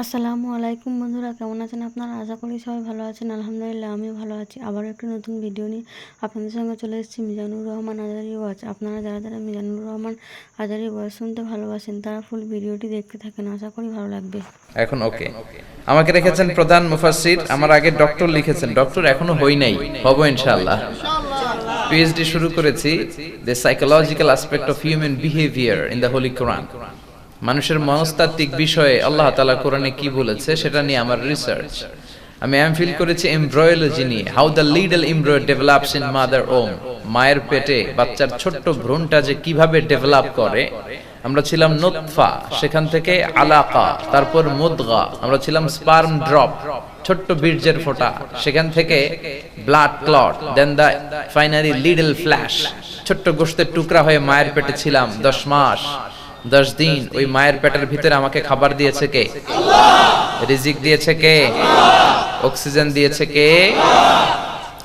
আসসালামু আলাইকুম বন্ধুরা, কেমন আছেন আপনারা? আশা করি সবাই ভালো আছেন। আলহামদুলিল্লাহ, আমিও ভালো আছি। আবার একটি নতুন ভিডিও নিয়ে আপনাদের সঙ্গে চলে এসেছি, মিজানুর রহমান আজারি ওয়াজ আপনারা যারা যারা মিজানুর রহমান আজারি ওয়াজ শুনতে ভালোবাসেন, তারা ফুল ভিডিওটি দেখতে থাকেন, আশা করি ভালো লাগবে। এখন ওকে আমাকে রেখেছেন প্রধান মুফাসসির, আমার আগে ডক্টর লিখেছেন। ডক্টর এখনও হই নাই, হব ইনশাআল্লাহ। পিএইচডি শুরু করেছি the psychological aspect of human behaviour in the holy Quran মানুষের মনস্তাত্ত্বিক বিষয়ে আল্লাহ তালা কোরআনে কি বলেছে সেটা নিয়ে আমার রিসার্চ আমি এম ফিল করেছি এমব্রয়োলজি নিয়ে how the little embryo develops in mother womb মায়ের পেটে বাচ্চার ছোট্ট ভ্রূণটা যে কীভাবে ডেভেলপ করে, আমরা ছিলাম নোতফা, সেখান থেকে আলাকা, তারপর মুদগা, আমরা ছিলাম স্পার্ম ড্রপ ছোট্ট বীর্যের ফোঁটা, সেখান থেকে blood clot then the finally little flesh ছোট্ট গোশতের টুকরা হয়ে মায়ের পেটে ছিলাম দশ মাস দশ দিন ওই মায়ের পেটের ভিতরে আমাকে খাবার দিয়েছে কে? রিজিক দিয়েছে কে? অক্সিজেন দিয়েছে কে?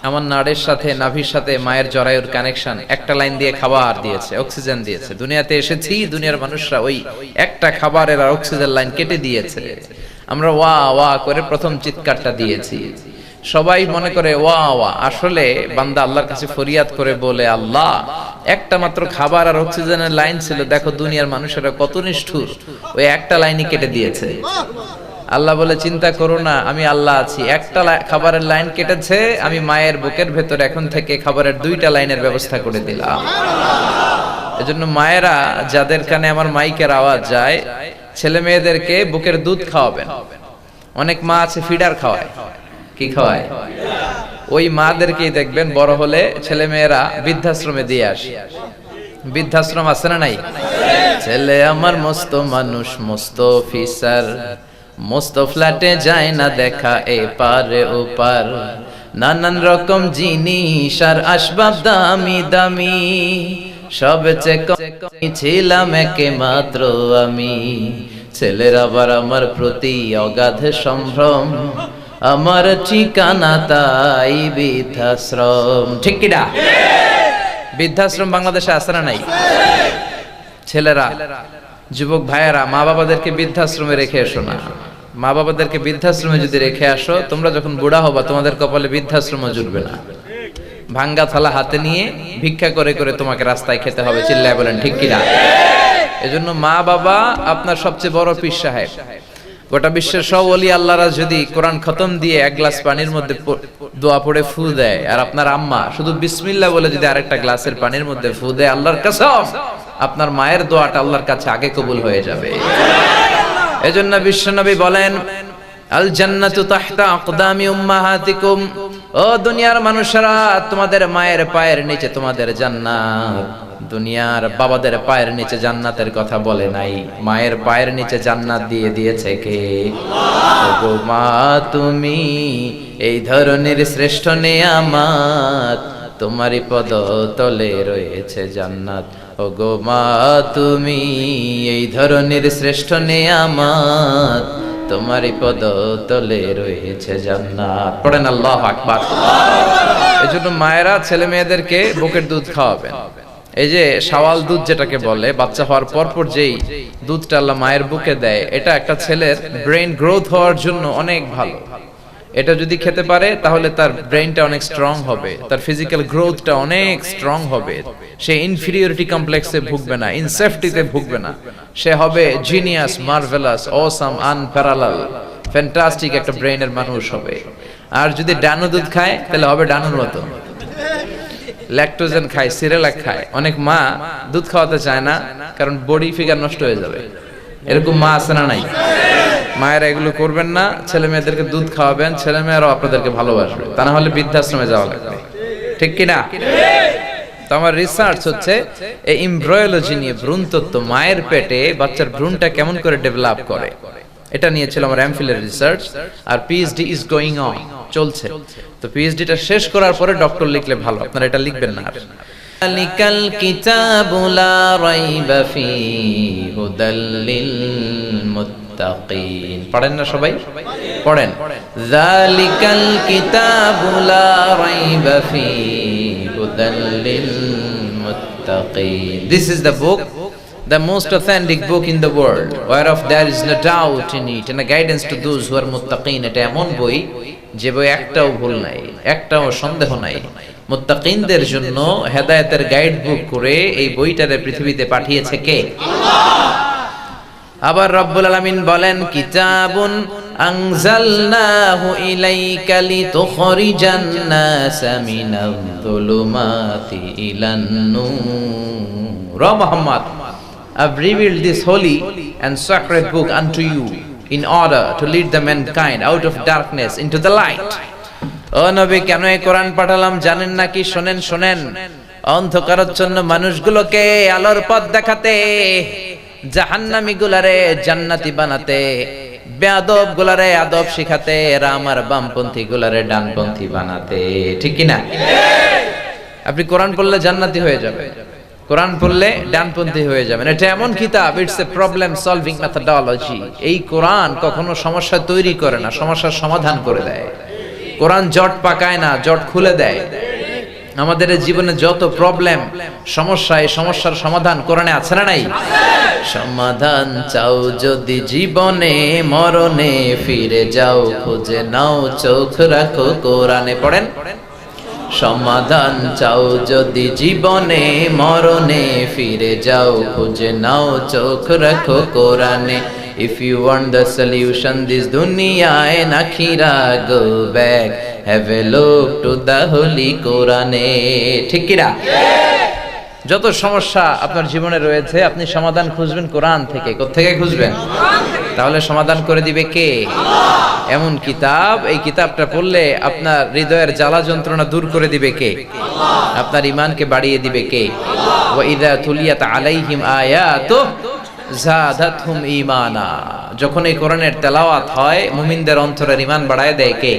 আমার নাড়ের সাথে নাভির সাথে মায়ের জরায়ুর কানেকশন একটা লাইন দিয়ে খাবার দিয়েছে অক্সিজেন দিয়েছে। দুনিয়াতে এসেছি দুনিয়ার মানুষরা ওই একটা খাবারের আর অক্সিজেন লাইন কেটে দিয়েছে। আমরা ওয়া ওয়া করে প্রথম চিৎকারটা দিয়েছি। সবাই মনে করে ওয়া ওয়া আসলে বান্দা আল্লাহর কাছে ফরিয়াদ করে বলে, আল্লাহ, একটা মাত্র খাবার আর অক্সিজেনের লাইন ছিল। দেখো দুনিয়ার মানুষেরা কত নিষ্ঠুর। ওই একটা লাইনই কেটে দিয়েছে। আল্লাহ বলে, চিন্তা করো না, আমি আল্লাহ আছি। একটা খাবারের লাইন কেটেছে, আমি মায়ের বুকের ভেতর এখন থেকে খাবারের দুইটা লাইনের ব্যবস্থা করে দিলাম। এজন্য মায়েরা, যাদের কানে আমার মাইকের আওয়াজ যায় ছেলে মেয়েদেরকে বুকের দুধ খাওয়াবেন। অনেক মা আছে, ফিডার খাওয়ায়। কি খাওয়ায়? ওই মাদেরকেই দেখবেন বড় হলে ছেলে মেয়েরা বৃদ্ধাশ্রমে দিয়ে আসে। বৃদ্ধাশ্রম আছে না নাই? ছেলে আমার মস্ত মানুষ, মস্ত অফিসার। মস্ত ফ্ল্যাটে যায় না দেখা এ পারে, ও পার। নানান রকম জিনিস আর আসবাব দামি দামি। সবচেয়ে কম ছিলাম একে মাত্র আমি। ছেলের আবার আমার প্রতি অগাধ সম্ভ্রম। আমার ঠিকানা তাই বৃদ্ধাশ্রম। ঠিক কিনা বৃদ্ধাশ্রম বাংলাদেশে আছে না নাই? ছেলেরা, যুবক ভাইয়েরা, মা বাবাদেরকে বৃদ্ধাশ্রমে রেখে এসো না। মা বাবাদেরকে বৃদ্ধাশ্রমে যদি রেখে আসো, তোমরা যখন বুড়া হবা, তোমাদের কপালে বৃদ্ধাশ্রম জুটবে না। ভাঙ্গা থালা হাতে নিয়ে ভিক্ষা করে করে তোমাকে রাস্তায় খেতে হবে, চিল্লায় বলেন, ঠিক কিনা এজন্য মা বাবা আপনার সবচেয়ে বড় পীর সাহেব। গোটা বিশ্বের সব অলি আল্লাহরা যদি কোরআন খতম দিয়ে এক গ্লাস পানির মধ্যে দোয়া পড়ে ফু দেয় আর আপনার আম্মা শুধু বিসমিল্লাহ বলে যদি আরেকটা গ্লাসের পানির মধ্যে ফু দেয় আল্লাহর কসম আপনার মায়ের দোয়াটা আল্লাহর কাছে আগে কবুল হয়ে যাবে। এজন্য বিশ্বনবী বলেন আল জান্নাতু তাহতা আকদামি উম্মাহাতিকুম। ও দুনিয়ার মানুষেরা তোমাদের মায়ের পায়ের নিচে তোমাদের জান্নাত। দুনিয়ার বাবাদের পায়ের নিচে জান্নাতের কথা বলে নাই। মায়ের পায়ের নিচে জান্নাত দিয়ে দিয়েছে কে? গো মা, তুমি এই ধরনের শ্রেষ্ঠ নেয়ামাত তোমারই পদ তলে রয়েছে জান্নাত। ও গো মা, তুমি এই ধরনের শ্রেষ্ঠ নেয়ামাত তোমারই পদ তলে রয়েছে জান্নাত। পড়েন আল্লাহ আকবার। এজন্য মায়েরা ছেলে মেয়েদেরকে বুকের দুধ খাওয়াবেন। এই যে শাওয়াল দুধ যেটাকে বলে, বাচ্চা হওয়ার পর পর যেই দুধটা আল্লাহ মায়ের বুকে দেয়, এটা একটা ছেলের ব্রেন গ্রোথ হওয়ার জন্য অনেক ভালো। এটা যদি খেতে পারে, তাহলে তার ব্রেনটা অনেক স্ট্রং হবে, তার ফিজিক্যাল গ্রোথটা অনেক স্ট্রং হবে। সে ইনফিরিয়রিটি কমপ্লেক্সে ভুগবে না ইনসেফটিতে ভুগবে না। সে হবে genius marvellous awesome unparallel fantastic একটা ব্রেইনের মানুষ হবে। আর যদি ডানু দুধ খায়, তাহলে হবে ডানুর মতো। ল্যাকটোজেন খায় সিরেলাক খায়। অনেক মা দুধ খাওয়াতে চায় না, কারণ বডি ফিগার নষ্ট হয়ে যাবে। এরকম মা আছে না নাই? মায়েরা এগুলো করবেন না, ছেলে মেয়েদেরকে দুধ খাওয়াবেন, ছেলে মেয়েরাও আপনাদেরকে ভালোবাসবে। তা না হলে বৃদ্ধাশ্রমে যাওয়া লাগবে। ঠিক কি না? তো আমার রিসার্চ হচ্ছে, এই ইমব্রয়োলজি নিয়ে ভ্রূণতত্ত্ব মায়ের পেটে বাচ্চার ভ্রূণটা কেমন করে ডেভেলপ করে? এটা নিয়ে ছিল আমার এমফিলের রিসার্চ আর পিএইচডি ইজ গোয়িং অন চলছে। তো পিএইচডিটা শেষ করার পরে ডক্টর লিখলে ভালো, আপনারা এটা লিখবেন না আর। যালিকাল কিতাবু লা রাইবা ফীহি হুদাল লিল মুত্তাকিন। পড়েন না সবাই? পড়েন। যালিকাল কিতাবু লা রাইবা ফীহি হুদাল লিল মুত্তাকিন। This is the book the most authentic book in the world, whereof there is no doubt in it, and a guidance to those who are muttaqin. এটা এমন বই যে বই একটাও ভুল নাই একটাও সন্দেহ নাই। মুত্তাকিনদের জন্য হেদায়েতের গাইড বুক করে এই বইটারে পৃথিবীতে পাঠিয়েছে কে? আবার রব্বুল আলামিন বলেন কিতাবুন আনজালনাহু ইলাইকা লিতুখরিজান নাসা মিনাল যুলুমাতি ইলান নূর। Muhammad I've revealed this holy and sacred book unto you in order to lead the mankind out of darkness into the light. ও নবী কেন এই কোরআন পাঠালাম জানেন নাকি? শোনেন শোনেন। অন্ধকারাচ্ছন্ন মানুষগুলোকে আলোর পথ দেখাতে জাহান্নামী গুলারে জান্নাতি বানাতে বেয়াদব গুলারে আদব শিখাতে, এরা আমার বামপন্থী গুলারে ডানপন্থী বানাতে। ঠিক কি না আপনি কোরআন পড়লে জান্নাতি হয়ে যাবে। কোরআন পড়লে ডানপন্থী হয়ে যাবেন। এটা এমন কিতাব it's a problem solving methodology এই কোরআন কখনো সমস্যা তৈরি করে না, সমস্যার সমাধান করে দেয়। কোরআন জট পাকায় না, জট খুলে দেয়। আমাদের জীবনে যত প্রবলেম সমস্যা, এই সমস্যার সমাধান কোরআনে আছে না নাই? সমাধান চাও যদি জীবনে, মরণে ফিরে যাও, খুঁজে নাও, চোখ রাখো, কোরআনে পড়েন? সমাধান চাও যদি জীবনে, মরণে ফিরে যাও, খুঁজে নাও, চোখ রাখো কোরআনে। If you want the solution this দুনিয়ায় নাখিরা go back have a look to the holy কোরআনে ঠিক কিরা যত সমস্যা আপনার জীবনে রয়েছে, আপনি সমাধান খুঁজবেন কোরআন থেকে। কোথেকে খুঁজবেন? তাহলে সমাধান করে দিবে কে? এমন কিতাব, এই কিতাবটা পড়লে আপনার হৃদয়ের জ্বালা যন্ত্রণা দূর করে দিবে কে? আপনার ইমানকে বাড়িয়ে দিবে কে? আলাইহিম আয়াতু ঈমানা। যখন এই কোরআনের তেলাওয়াত হয়, মুমিনদের অন্তরের ঈমান বাড়ায় দেয় কে?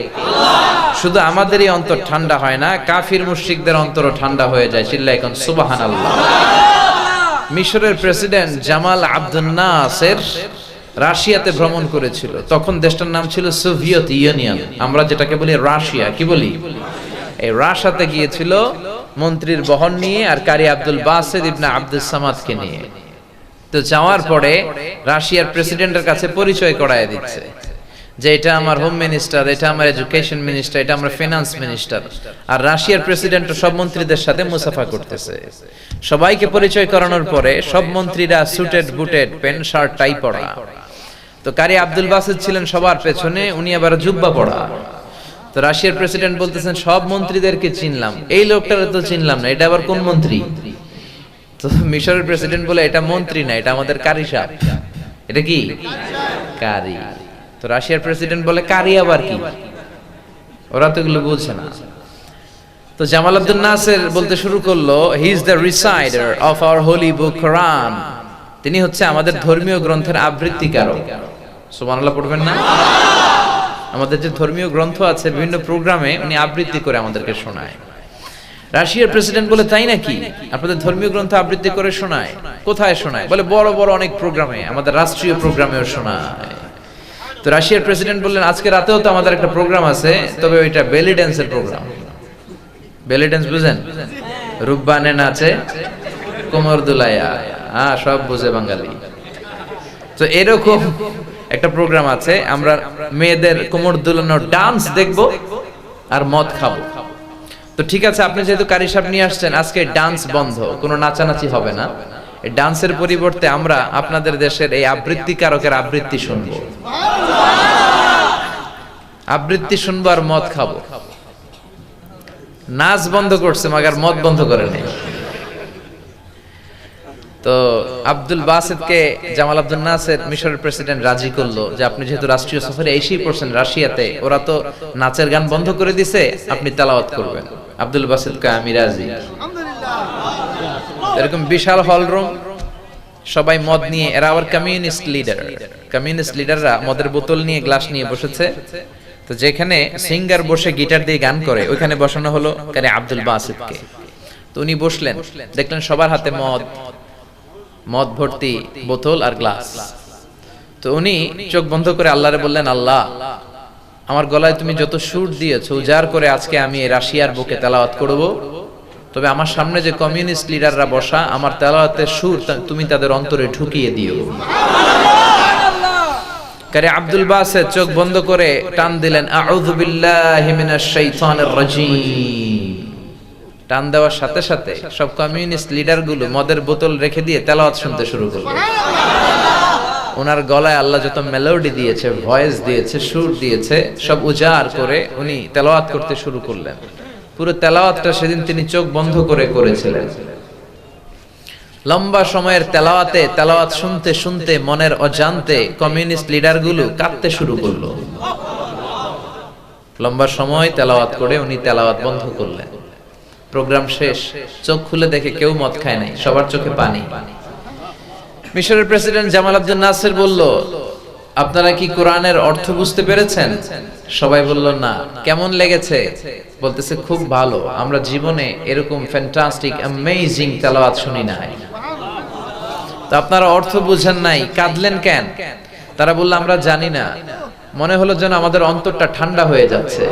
শুধু আমাদেরই অন্তর ঠান্ডা হয় না, কাফির মুশরিকদের অন্তরও ঠান্ডা হয়ে যায়। চিল্লা এখন সুবহানাল্লাহ। মিশরের প্রেসিডেন্ট জামাল আব্দুল নাসের রাশিয়াতে ভ্রমণ করেছিল। তখন দেশটার নাম ছিল সোভিয়েত ইউনিয়ন। আমরা যেটাকে বলি রাশিয়া, কি বলি? এই রাশাতে গিয়েছিল মন্ত্রীর বহন নিয়ে আর কারি আব্দুল বাসেদ ইবনা আব্দুল সামাদকে নিয়ে। তো যাওয়ার পরে রাশিয়ার প্রেসিডেন্টের কাছে পরিচয় করায় দিচ্ছে। যে এটা আমার হোম মিনিস্টার এটা আমার এডুকেশন মিনিস্টার এটা আমার ফিনান্স মিনিস্টার আর রাশিয়ার প্রেসিডেন্ট সব মন্ত্রীদের সাথে মুসাফা করতেছে। সবাইকে পরিচয় করানোর পরে সব মন্ত্রীরা suited booted pant shirt tie পরা। তো কারি আব্দুল বাসিদ ছিলেন সবার পেছনে, উনি আবার জুব্বা পড়া তো রাশিয়ার প্রেসিডেন্ট বলতেছেন, সব মন্ত্রীদেরকে চিনলাম। এই লোকটারে তো চিনলাম না, এটা আবার কোন মন্ত্রী? তো মিশরের প্রেসিডেন্ট বলে, এটা মন্ত্রী না, এটা আমাদের কারি সাহেব। এটা কি? কারি। তো রাশিয়ার প্রেসিডেন্ট বলে কারি আবার কি? ওরা তো এগুলো বুঝছে না। তো জামাল আব্দুল নাসের বলতে শুরু করল he is the reciter of our holy book Quran তিনি হচ্ছে আমাদের ধর্মীয় গ্রন্থের আবৃত্তিকারক। সুবহানাল্লাহ পড়বেন না? আমাদের যে ধর্মীয় গ্রন্থ আছে, বিভিন্ন প্রোগ্রামে উনি আবৃত্তি করে আমাদেরকে শোনায়। রাশিয়ার প্রেসিডেন্ট বলে, তাই নাকি? আপনাদের ধর্মীয় গ্রন্থ আবৃত্তি করে শোনায়? কোথায় শোনায়? বলে, বড় বড় অনেক প্রোগ্রামে, আমাদের রাষ্ট্রীয় প্রোগ্রামেও শোনায়। তো রাশিয়ার প্রেসিডেন্ট বললেন, আজকে রাতেও তো আমাদের একটা প্রোগ্রাম আছে, তবে ওইটা বেলি ড্যান্সের প্রোগ্রাম বেলি ড্যান্স বুঝেন? রূপবানে নাচে কোমর দুলাইয়া। হ্যাঁ সব বুঝে বাঙালি। তো এরকম একটা প্রোগ্রাম আছে, আমরা মেয়েদের কোমর দুলানোর ডান্স দেখব আর মদ খাব। তো ঠিক আছে, আপনি যেহেতু কারি সাহেব নিয়ে আসছেন, আজকে ডান্স বন্ধ, কোনো নাচানাচি হবে না। ডান্সের পরিবর্তে আমরা আপনাদের দেশের এই আবৃত্তিকারকের আবৃত্তি শুনব। আবৃত্তি শুনব আর মদ খাব। নাচ বন্ধ করছে মাগার মদ বন্ধ করে নেই। তো আব্দুল বাসেদকে জামাল আব্দুল নাসের মিশরের প্রেসিডেন্ট রাজি করল যে আপনি যেহেতু রাষ্ট্রীয় সফরে এসেই পড়ছেন রাশিয়াতে ওরা তো নাচের গান বন্ধ করে দিছে আপনি তেলাওয়াত করবেন। আব্দুল বাসেদ কা আমি রাজি। এরকম বিশাল হল রুম সবাই মদ নিয়ে এরা আবার কমিউনিস্ট লিডার কমিউনিস্ট লিডাররা মদের বোতল নিয়ে গ্লাস নিয়ে বসেছে। তো যেখানে সিঙ্গার বসে গিটার দিয়ে গান করে ওইখানে বসানো হলো কারে আব্দুল বাসিদকে। তো উনি বসলেন দেখলেন সবার হাতে মদ মদ। ভর্তি বোতল আর গ্লাস। তো উনি চোখ বন্ধ করে আল্লাহরে বললেন আল্লাহ আমার গলায় তুমি যত সুর দিয়েছ উজাড় করে আজকে আমি রাশিয়ার বুকে তেলাওয়াত করব। তবে আমার সামনে যে কমিউনিস্ট লিডাররা বসা আমার তেলাওয়াতের সুর তুমি তাদের অন্তরে ঢুকিয়ে দিও। কারে আব্দুল বাসের চোখ বন্ধ করে টান দিলেন টান দেওয়ার সাথে সাথে সব কমিউনিস্ট লিডারগুলো মদের বোতল রেখে দিয়ে তেলাওয়াত শুনতে শুরু করল। ওনার গলায় আল্লাহ যত মেলোডি দিয়েছে ভয়েস দিয়েছে, সুর দিয়েছে, সব উজাড় করে উনি তেলাওয়াত করতে শুরু করলেন। পুরো তেলাওয়াতটা সেদিন তিনি চোখ বন্ধ করে করেছিলেন। লম্বা সময়ের তেলাওয়াতে, তেলাওয়াত শুনতে শুনতে মনের অজান্তে কমিউনিস্ট লিডারগুলো কাঁদতে শুরু করল। লম্বা সময় তেলাওয়াত করে উনি তেলাওয়াত বন্ধ করলেন। প্রোগ্রাম শেষ, চোখ খুলে দেখে কেউ মদ খায় নাই, সবার চোখে পানি। মিশরের প্রেসিডেন্ট জামাল আব্দুল নাসির বলল, আপনারা কি কোরআনের অর্থ বুঝতে পেরেছেন? সবাই বলল, না। কেমন লেগেছে? বলতেছে, খুব ভালো। আমরা জীবনে এরকম ফ্যান্টাস্টিক অ্যামেজিং তেলাওয়াত শুনি নাই। আপনারা অর্থ বুঝেন নাই, কাঁদলেন কেন? তারা বলল, আমরা জানি না। মনে হলো যেন আমাদের অন্তরটা ঠান্ডা হয়ে যাচ্ছে।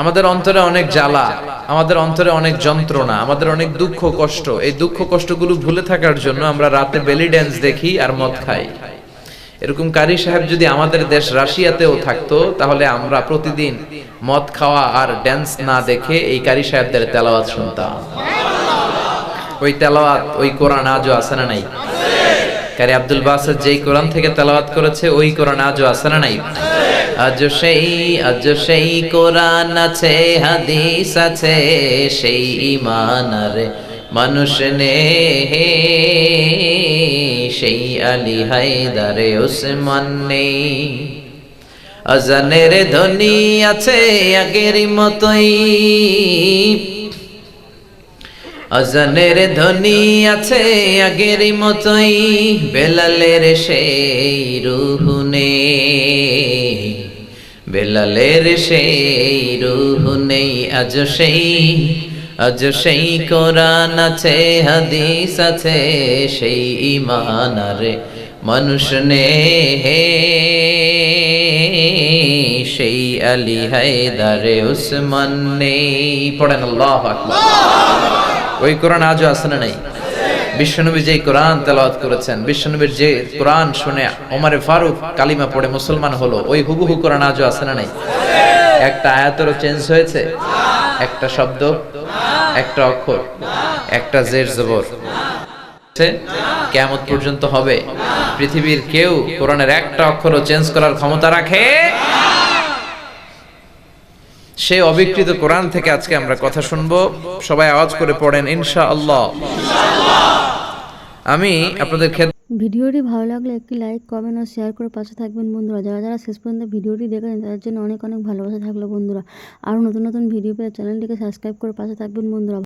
আমাদের অন্তরে অনেক জ্বালা, আমাদের অন্তরে অনেক যন্ত্রণা, আমাদের অনেক দুঃখ কষ্ট। এই দুঃখ কষ্টগুলো ভুলে থাকার জন্য আমরা রাতে বেলি ড্যান্স দেখি আর মদ খাই। এরকম কারি সাহেব যদি আমাদের দেশ রাশিয়াতেও থাকতো, তাহলে আমরা প্রতিদিন মদ খাওয়া আর ড্যান্স না দেখে এই কারি সাহেবদের তেলাওয়াত শুনতাম। ওই তেলাওয়াত, ওই কোরআন আজও আছে না নাই? কারি আব্দুল বাসের যেই কোরআন থেকে তেলাওয়াত করেছে, ওই কোরআন আজও আছে না নাই? আজ সেই আজ সেই কোরআন আছে, হাদিস আছে, সেই ইমান আরে মানুষ নে, সেই আলী হায়দারে ওসমান নেই। আজানের ধ্বনি আছে আগের মতোই। আজানের ধ্বনি আছে আগের মতোই, বেলালের সেই রুহুনে বেলালের সেই রুহুনে আজ সেই আজ সেই কোরআন আছে, হাদিস আছে, সেই ইমান আরে মানুষ নে হে সেই আলী হায়দারে উসমান নেই। পড়েন আল্লাহ আকবার। ওই কোরআন আজও আছে না নাই? বিশ্বনবী যে কোরআন তেলাওয়াত করেছেন, বিশ্বনবীর যে কোরআন শুনে ওমারে ফারুক কালিমা পড়ে মুসলমান হলো, ওই হুবহু কোরআন আজও আছে না নাই? একটা আয়াতেরও চেঞ্জ হয়েছে, একটা শব্দ, একটা অক্ষর, একটা জের জবর। কেমন পর্যন্ত হবে। পৃথিবীর কেউ কোরআনের একটা অক্ষরও চেঞ্জ করার ক্ষমতা রাখে সেই অবিকৃত কোরআন থেকে আজকে আমরা কথা শুনব। সবাই আওয়াজ করে পড়েন ইনশা আল্লাহ আমি আপনাদের ভিডিওটি ভালো লাগলে একটি লাইক, কমেন্ট ও শেয়ার করে পাশে থাকবেন বন্ধুরা। যারা যারা শেষ পর্যন্ত ভিডিওটি দেখেন, তাদের জন্য অনেক অনেক ভালোবাসা থাকল বন্ধুরা। আর নতুন নতুন ভিডিও পেয়ে চ্যানেলটিকে সাবস্ক্রাইব করে পাশে থাকবেন বন্ধুরা।